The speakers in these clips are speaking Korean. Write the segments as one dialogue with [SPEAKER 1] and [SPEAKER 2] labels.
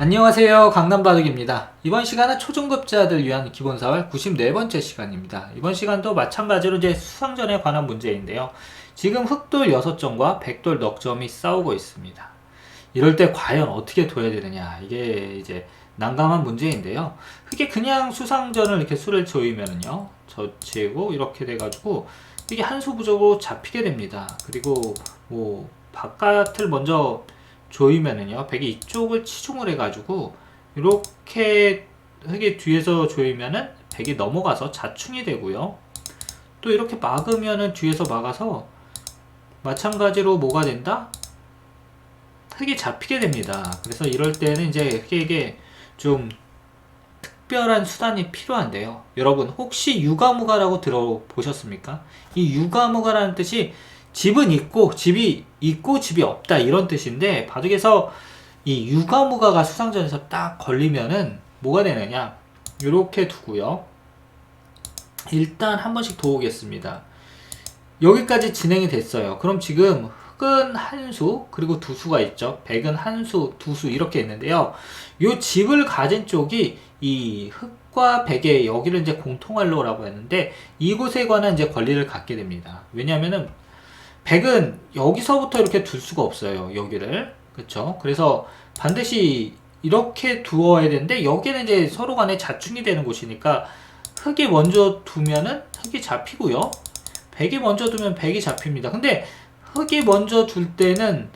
[SPEAKER 1] 안녕하세요. 강남바둑입니다. 이번 시간은 초중급자들 위한 기본사활 94번째 시간입니다. 이번 시간도 마찬가지로 이제 수상전에 관한 문제인데요. 지금 흑돌 6점과 백돌 넉 점이 싸우고 있습니다. 이럴 때 과연 어떻게 둬야 되느냐. 이게 이제 난감한 문제인데요. 흑이 그냥 수상전을 이렇게 수를 조이면은요 젖히고 이렇게 돼가지고 이게 한 수 부족으로 잡히게 됩니다. 그리고 뭐 바깥을 먼저 조이면은요 백이 이쪽을 치중을 해가지고 이렇게 흑이 뒤에서 조이면은 백이 넘어가서 자충이 되고요. 또 이렇게 막으면은 뒤에서 막아서 마찬가지로 뭐가 된다? 흑이 잡히게 됩니다. 그래서 이럴 때는 이제 흑에게 좀 특별한 수단이 필요한데요. 여러분 혹시 유가무가라고 들어보셨습니까? 이 유가무가라는 뜻이 집은 있고 집이 있고 집이 없다. 이런 뜻인데 바둑에서 이 유가무가가 수상전에서 딱 걸리면은 뭐가 되느냐? 이렇게 두고요. 일단 한 번씩 도우겠습니다. 여기까지 진행이 됐어요. 그럼 지금 흑은 한 수 그리고 두 수가 있죠. 백은 한 수 두 수 이렇게 있는데요. 요 집을 가진 쪽이 이 흑과 백의 여기를 이제 공통할로라고 했는데 이곳에 관한 이제 권리를 갖게 됩니다. 왜냐하면은 백은 여기서부터 이렇게 둘 수가 없어요. 여기를. 그렇죠? 그래서 반드시 이렇게 두어야 되는데 여기는 이제 서로 간에 자충이 되는 곳이니까 흑이 먼저 두면은 흑이 잡히고요. 백이 먼저 두면 백이 잡힙니다. 근데 흑이 먼저 둘 때는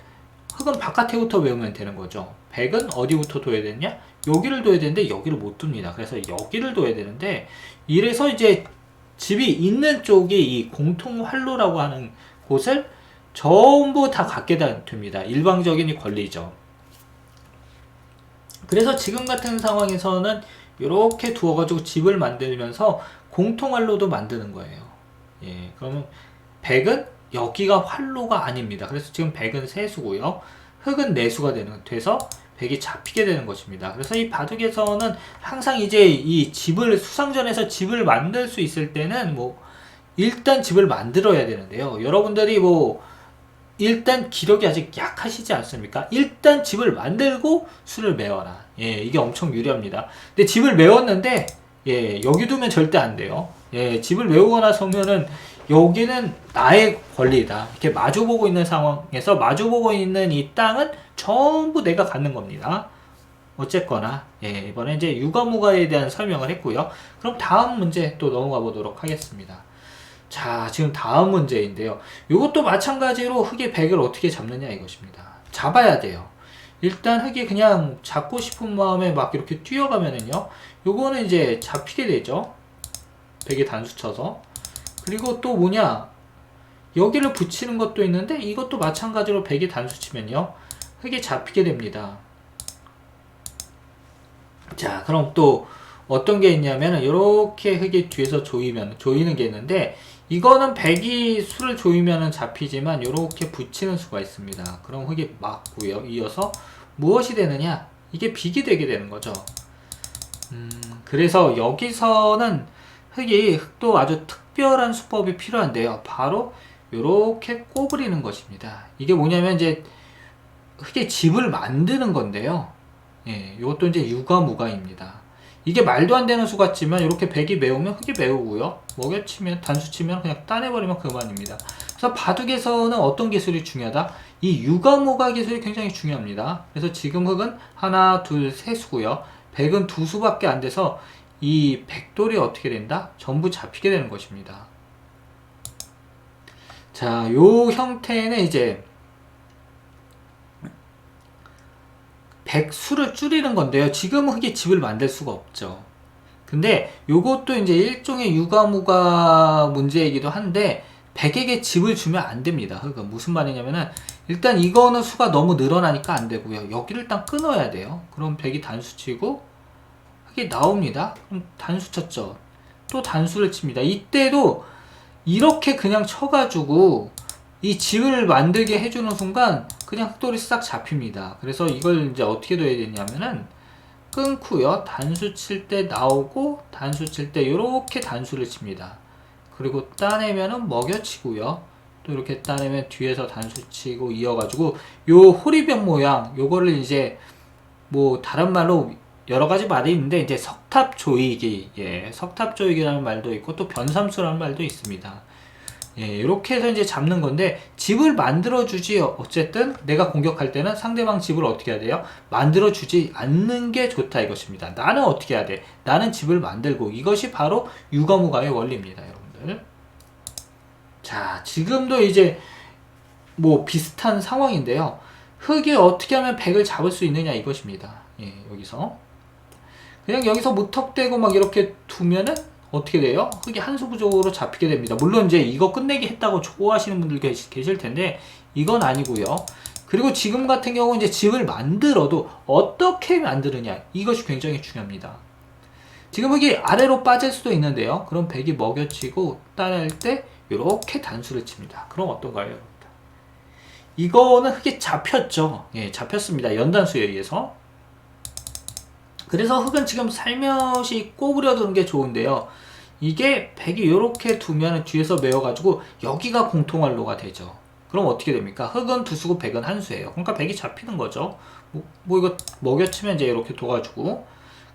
[SPEAKER 1] 흑은 바깥에부터 외우면 되는 거죠. 백은 어디부터 둬야 되냐? 여기를 둬야 되는데 여기를 못 둡니다. 그래서 여기를 둬야 되는데 이래서 이제 집이 있는 쪽이 이 공통 활로라고 하는 곳을 전부 다 갖게 됩니다. 일방적인 이 권리죠. 그래서 지금 같은 상황에서는 이렇게 두어가지고 집을 만들면서 공통 활로도 만드는 거예요. 예, 그러면 100은 여기가 활로가 아닙니다. 그래서 지금 100은 세수고요. 흑은 내수가 되는, 돼서 100이 잡히게 되는 것입니다. 그래서 이 바둑에서는 항상 이제 이 집을, 수상전에서 집을 만들 수 있을 때는 뭐, 일단 집을 만들어야 되는데요. 여러분들이 뭐 일단 기력이 아직 약하시지 않습니까? 일단 집을 만들고 술을 메워라. 예, 이게 엄청 유리합니다. 근데 집을 메웠는데 예, 여기 두면 절대 안 돼요. 예, 집을 메우고 나서면은 여기는 나의 권리다. 이렇게 마주보고 있는 상황에서 마주보고 있는 이 땅은 전부 내가 갖는 겁니다. 어쨌거나 예, 이번에 이제 유가무가에 대한 설명을 했고요. 그럼 다음 문제 또 넘어가 보도록 하겠습니다. 자, 지금 다음 문제인데요. 이것도 마찬가지로 흑의 백을 어떻게 잡느냐 이것입니다. 잡아야 돼요. 일단 흑이 그냥 잡고 싶은 마음에 막 이렇게 뛰어가면은요. 요거는 이제 잡히게 되죠. 백이 단수 쳐서. 그리고 또 뭐냐. 여기를 붙이는 것도 있는데 이것도 마찬가지로 백이 단수 치면요. 흑이 잡히게 됩니다. 자, 그럼 또 어떤 게 있냐면은 이렇게 흑이 뒤에서 조이면 조이는 게 있는데 이거는 백이 수를 조이면 잡히지만 이렇게 붙이는 수가 있습니다. 그럼 흑이 맞고요. 이어서 무엇이 되느냐? 이게 빅이 되게 되는 거죠. 음, 그래서 여기서는 흑이 흑도 아주 특별한 수법이 필요한데요. 바로 이렇게 꼬부리는 것입니다. 이게 뭐냐면 이제 흑의 집을 만드는 건데요. 예, 이것도 이제 유가무가입니다. 이게 말도 안 되는 수 같지만 이렇게 백이 매우면 흑이 매우고요. 먹여치면 단수치면 그냥 따내버리면 그만입니다. 그래서 바둑에서는 어떤 기술이 중요하다? 이 유가모가 기술이 굉장히 중요합니다. 그래서 지금 흑은 하나, 둘, 세 수고요. 백은 두 수밖에 안 돼서 이 백돌이 어떻게 된다? 전부 잡히게 되는 것입니다. 자, 요 형태는 이제 백수를 줄이는 건데요. 지금 흑이 집을 만들 수가 없죠. 근데 요것도 이제 일종의 유가무가 문제이기도 한데 백에게 집을 주면 안 됩니다. 흑은 무슨 말이냐면은 일단 이거는 수가 너무 늘어나니까 안 되고요. 여기를 일단 끊어야 돼요. 그럼 백이 단수 치고 흑이 나옵니다. 그럼 단수 쳤죠. 또 단수를 칩니다. 이때도 이렇게 그냥 쳐가지고 이 집을 만들게 해주는 순간 그냥 흑돌이 싹 잡힙니다. 그래서 이걸 이제 어떻게 둬야 되냐면은 끊고요. 단수 칠 때 나오고 단수 칠 때 이렇게 단수를 칩니다. 그리고 따내면은 먹여치고요. 또 이렇게 따내면 뒤에서 단수 치고 이어가지고 요 호리병 모양 요거를 이제 뭐 다른 말로 여러 가지 말이 있는데 이제 석탑 조이기, 예, 석탑 조이기라는 말도 있고 또 변삼수라는 말도 있습니다. 예, 이렇게 해서 이제 잡는 건데 집을 만들어 주지 어쨌든 내가 공격할 때는 상대방 집을 어떻게 해야 돼요? 만들어 주지 않는 게 좋다 이것입니다. 나는 어떻게 해야 돼? 나는 집을 만들고 이것이 바로 유가무가의 원리입니다, 여러분들. 자, 지금도 이제 뭐 비슷한 상황인데요. 흙이 어떻게 하면 백을 잡을 수 있느냐 이것입니다. 예, 여기서 그냥 여기서 무턱대고 막 이렇게 두면은 어떻게 돼요? 흙이 한수 부족으로 잡히게 됩니다. 물론 이제 이거 끝내기 했다고 좋아하시는 분들 계실 텐데 이건 아니고요. 그리고 지금 같은 경우 이제 집을 만들어도 어떻게 만드느냐 이것이 굉장히 중요합니다. 지금 흙이 아래로 빠질 수도 있는데요. 그럼 백이 먹여치고 따낼 때 이렇게 단수를 칩니다. 그럼 어떤가요? 이거는 흙이 잡혔죠. 예, 잡혔습니다. 연단수에 의해서. 그래서 흙은 지금 살며시 꼬부려두는 게 좋은데요. 이게 백이 이렇게 두면 뒤에서 메워가지고 여기가 공통활로가 되죠. 그럼 어떻게 됩니까? 흙은 두 수고 백은 한 수예요. 그러니까 백이 잡히는 거죠. 뭐, 뭐 이거 먹여치면 이제 이렇게 둬가지고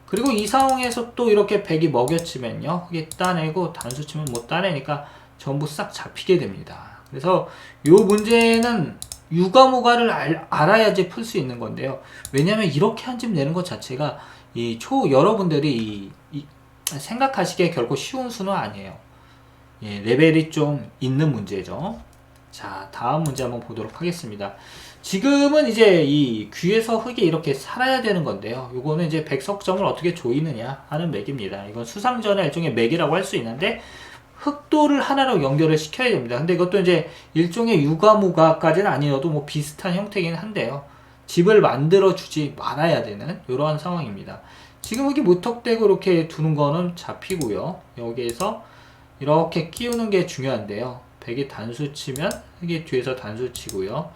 [SPEAKER 1] 그리고 이 상황에서 또 이렇게 백이 먹여치면요. 흙이 따내고 단수 치면 못 따내니까 전부 싹 잡히게 됩니다. 그래서 이 문제는 유가무가를 알, 알아야지 풀 수 있는 건데요. 왜냐하면 이렇게 한 집 내는 것 자체가 이 초 여러분들이 이, 이 생각하시기에 결코 쉬운 수는 아니에요. 예, 레벨이 좀 있는 문제죠. 자, 다음 문제 한번 보도록 하겠습니다. 지금은 이제 이 귀에서 흙이 이렇게 살아야 되는 건데요. 요거는 이제 백석점을 어떻게 조이느냐 하는 맥입니다. 이건 수상전의 일종의 맥이라고 할 수 있는데 흑도를 하나로 연결을 시켜야 됩니다. 근데 이것도 이제 일종의 유가무가까지는 아니어도 뭐 비슷한 형태긴 한데요. 집을 만들어 주지 말아야 되는 이러한 상황입니다. 지금 여기 무턱대고 이렇게 두는 거는 잡히고요. 여기에서 이렇게 끼우는 게 중요한데요. 백이 단수 치면 흙이 뒤에서 단수 치고요.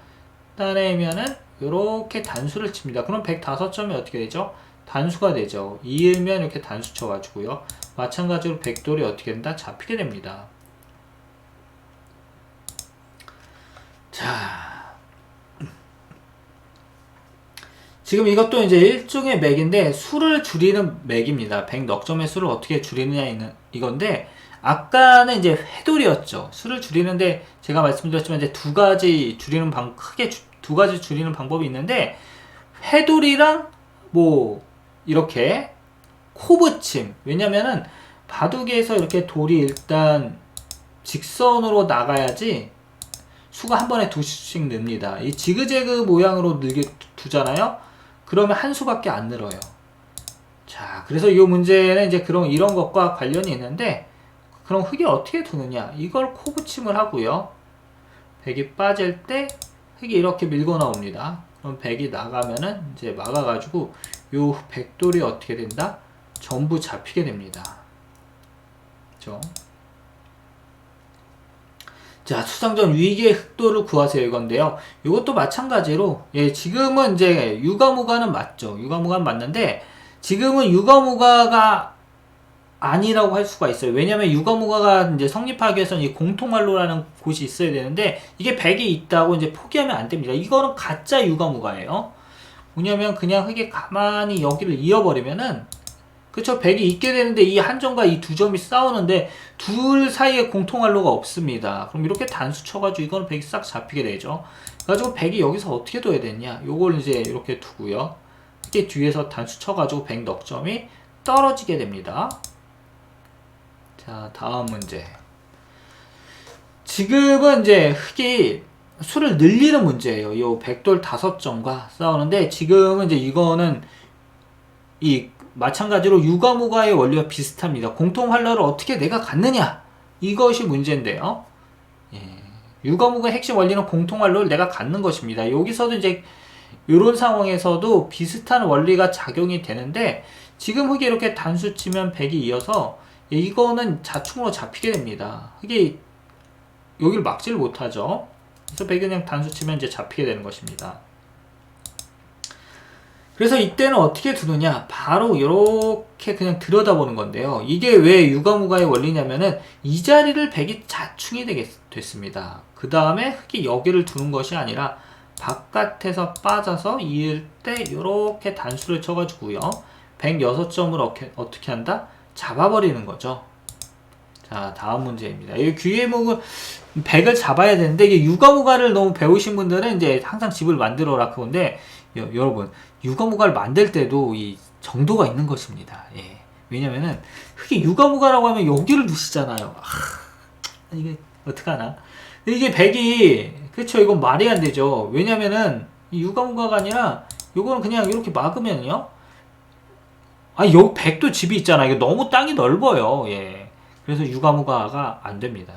[SPEAKER 1] 따내면은 이렇게 단수를 칩니다. 그럼 105점이 어떻게 되죠? 단수가 되죠. 이으면 이렇게 단수 쳐가지고요. 마찬가지로 백돌이 어떻게 된다? 잡히게 됩니다. 자. 지금 이것도 이제 일종의 맥인데 수를 줄이는 맥입니다. 백 넉점의 수를 어떻게 줄이느냐 있는 이건데 아까는 이제 회돌이었죠. 수를 줄이는데 제가 말씀드렸지만 이제 두 가지 줄이는 방 크게 주, 두 가지 줄이는 방법이 있는데 회돌이랑 뭐 이렇게 코붙임 왜냐면은 바둑에서 이렇게 돌이 일단 직선으로 나가야지 수가 한 번에 두 수씩 늡니다. 이 지그재그 모양으로 늘게 두잖아요. 그러면 한 수밖에 안 늘어요. 자, 그래서 이 문제는 이제 그런 이런 것과 관련이 있는데 그럼 흙이 어떻게 두느냐? 이걸 코 붙임을 하고요. 백이 빠질 때 흙이 이렇게 밀고 나옵니다. 그럼 백이 나가면은 이제 막아가지고 요 백돌이 어떻게 된다? 전부 잡히게 됩니다. 그죠? 자, 수상 전 위기의 흑도를 구하세요 이건데요. 이것도 마찬가지로 예, 지금은 이제 유가무가는 맞죠. 유가무가는 맞는데 지금은 유가무가가 아니라고 할 수가 있어요. 왜냐면 유가무가가 이제 성립하기 위해서는 이 공통말로라는 곳이 있어야 되는데 이게 100이 있다고 이제 포기하면 안 됩니다. 이거는 가짜 유가무가예요. 뭐냐면 그냥 흙에 가만히 여기를 이어버리면은 그쵸 100이 있게 되는데 이 한 점과 이 두 점이 싸우는데 둘 사이에 공통할로가 없습니다. 그럼 이렇게 단수 쳐가지고 이거는 100이 싹 잡히게 되죠. 그래가지고 100이 여기서 어떻게 둬야 되냐 요걸 이제 이렇게 두고요. 이렇게 뒤에서 단수 쳐가지고 100 넉점이 떨어지게 됩니다. 자 다음 문제 지금은 이제 흙이 수를 늘리는 문제예요. 이 백돌 다섯 점과 싸우는데 지금은 이제 이거는 이 마찬가지로 유가무가의 원리와 비슷합니다. 공통 활로를 어떻게 내가 갖느냐 이것이 문제인데요. 예. 유가무가의 핵심 원리는 공통 활로를 내가 갖는 것입니다. 여기서도 이제 이런 상황에서도 비슷한 원리가 작용이 되는데 지금 흙이 이렇게 단수 치면 100이 이어서 이거는 자충으로 잡히게 됩니다. 흙이 여기를 막지를 못하죠. 그래서 100이 그냥 단수 치면 이제 잡히게 되는 것입니다. 그래서 이때는 어떻게 두느냐? 바로 이렇게 그냥 들여다보는 건데요. 이게 왜 유가무가의 원리냐면은 이 자리를 백이 자충이 되겠, 됐습니다. 그 다음에 흙이 여기를 두는 것이 아니라 바깥에서 빠져서 이을 때 이렇게 단수를 쳐가지고요. 106점을 어떻게, 어떻게 한다? 잡아버리는 거죠. 자, 다음 문제입니다. 이 귀해목은 100을 잡아야 되는데, 이게 유가무가를 너무 배우신 분들은 이제 항상 집을 만들어라 그건데, 여, 여러분, 유가무가를 만들 때도 이 정도가 있는 것입니다. 예. 왜냐면은, 흙이 유가무가라고 하면 여기를 두시잖아요. 아, 이게, 어떡하나. 이게 100이, 그쵸, 이건 말이 안 되죠. 왜냐면은, 이 유가무가가 아니라, 요거는 그냥 이렇게 막으면요. 아, 여기 100도 집이 있잖아. 이거 너무 땅이 넓어요. 예. 그래서 유가무가가 안 됩니다.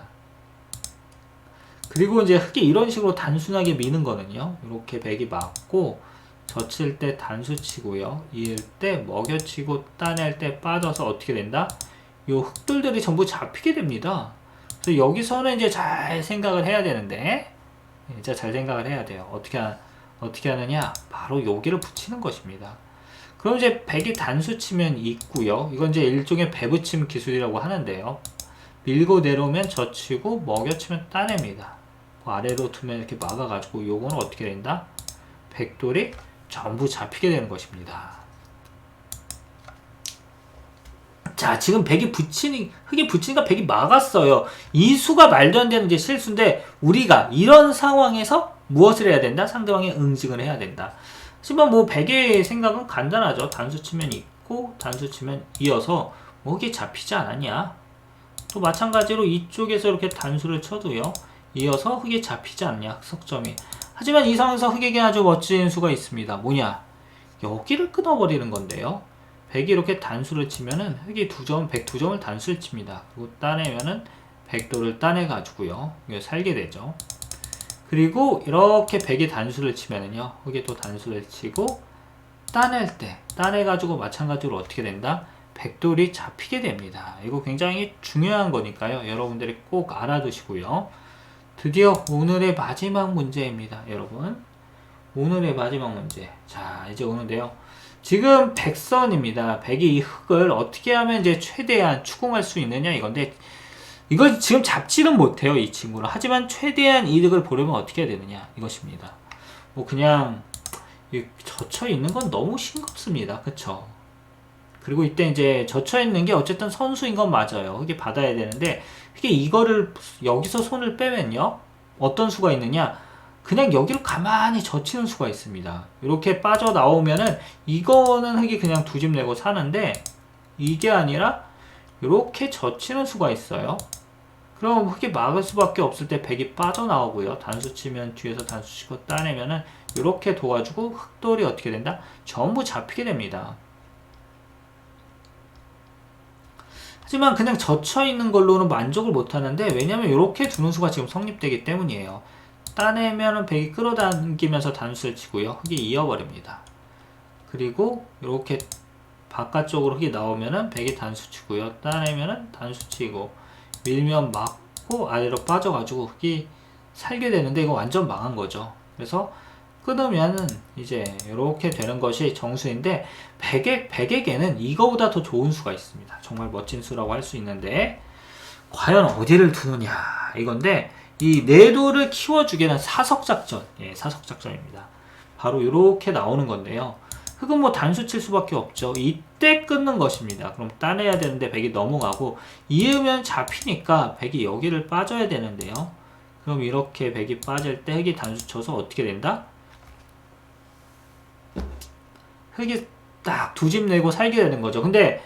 [SPEAKER 1] 그리고 이제 흙이 이런 식으로 단순하게 미는 거는요. 이렇게 100이 맞고, 젖힐 때 단수 치고요. 이을 때 먹여치고 따낼 때 빠져서 어떻게 된다? 요 흙들들이 전부 잡히게 됩니다. 그래서 여기서는 이제 잘 생각을 해야 되는데, 진짜 잘 생각을 해야 돼요. 어떻게, 하, 어떻게 하느냐? 바로 여기를 붙이는 것입니다. 그럼 이제 백이 단수 치면 있고요. 이건 이제 일종의 배붙임 기술이라고 하는데요. 밀고 내려오면 젖히고 먹여치면 따냅니다. 그 아래로 두면 이렇게 막아가지고 요거는 어떻게 된다? 백돌이 전부 잡히게 되는 것입니다. 자, 지금 백이 붙이니, 흙이 붙이니까 백이 막았어요. 이 수가 말도 안 되는 이제 실수인데, 우리가 이런 상황에서 무엇을 해야 된다? 상대방의 응징을 해야 된다. 하지만 뭐 백의 생각은 간단하죠. 단수 치면 있고, 단수 치면 이어서, 뭐 이게 잡히지 않았냐? 또 마찬가지로 이쪽에서 이렇게 단수를 쳐도요. 이어서 흙이 잡히지 않냐? 석점이. 하지만 이 상황에서 흑에게 아주 멋진 수가 있습니다. 뭐냐? 여기를 끊어버리는 건데요. 100이 이렇게 단수를 치면은 흑이 2점, 102점을 단수를 칩니다. 그리고 따내면은 100도를 따내가지고요. 살게 되죠. 그리고 이렇게 100이 단수를 치면은요. 흑이 또 단수를 치고 따낼 때, 따내가지고 마찬가지로 어떻게 된다? 백돌이 잡히게 됩니다. 이거 굉장히 중요한 거니까요. 여러분들이 꼭 알아두시고요. 드디어 오늘의 마지막 문제입니다, 여러분. 오늘의 마지막 문제. 자, 이제 오는데요. 지금 백선입니다. 백이 이 흙을 어떻게 하면 이제 최대한 추궁할 수 있느냐 이건데 이걸 지금 잡지는 못해요, 이 친구를. 하지만 최대한 이득을 보려면 어떻게 해야 되느냐 이것입니다. 뭐 그냥 젖혀 있는 건 너무 싱겁습니다. 그쵸? 그리고 이때 이제 젖혀 있는 게 어쨌든 선수인 건 맞아요. 그게 받아야 되는데 이게 이거를 여기서 손을 빼면요. 어떤 수가 있느냐? 그냥 여기로 가만히 젖히는 수가 있습니다. 이렇게 빠져나오면은 이거는 흙이 그냥 두 집 내고 사는데 이게 아니라 이렇게 젖히는 수가 있어요. 그럼 흙이 막을 수밖에 없을 때 백이 빠져나오고요. 단수 치면 뒤에서 단수 치고 따내면은 이렇게 도와주고 흙돌이 어떻게 된다? 전부 잡히게 됩니다. 하지만 그냥 젖혀 있는 걸로는 만족을 못 하는데 왜냐면 이렇게 두는 수가 지금 성립되기 때문이에요. 따내면은 백이 끌어당기면서 단수를 치고요. 흙이 이어버립니다. 그리고 이렇게 바깥쪽으로 흙이 나오면은 백이 단수 치고요. 따내면은 단수 치고 밀면 막고 아래로 빠져가지고 흙이 살게 되는데 이거 완전 망한 거죠. 그래서 끊으면은 이제 이렇게 되는 것이 정수인데 100에, 100에게는 이거보다 더 좋은 수가 있습니다. 정말 멋진 수라고 할 수 있는데 과연 어디를 두느냐 이건데 이 내도를 키워주게는 사석작전 예, 사석작전입니다. 바로 이렇게 나오는 건데요. 흙은 뭐 단수 칠 수밖에 없죠. 이때 끊는 것입니다. 그럼 따내야 되는데 100이 넘어가고 이으면 잡히니까 100이 여기를 빠져야 되는데요. 그럼 이렇게 100이 빠질 때 흙이 단수 쳐서 어떻게 된다? 흙이 딱 두 집 내고 살게 되는 거죠. 근데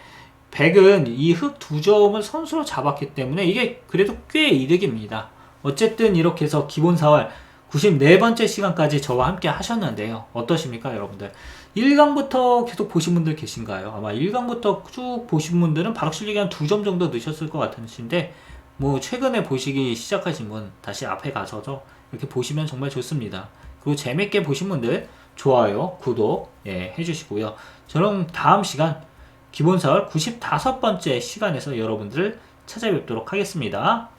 [SPEAKER 1] 백은 이 흙 두 점을 선수로 잡았기 때문에 이게 그래도 꽤 이득입니다. 어쨌든 이렇게 해서 기본 사활 94번째 시간까지 저와 함께 하셨는데요. 어떠십니까, 여러분들? 1강부터 계속 보신 분들 계신가요? 아마 1강부터 쭉 보신 분들은 바로 실력이 한 두 점 정도 넣으셨을 것 같으신데, 뭐, 최근에 보시기 시작하신 분, 다시 앞에 가서도 이렇게 보시면 정말 좋습니다. 그리고 재밌게 보신 분들, 좋아요, 구독 예, 해주시고요. 저는 다음 시간 기본사월 95번째 시간에서 여러분들을 찾아뵙도록 하겠습니다.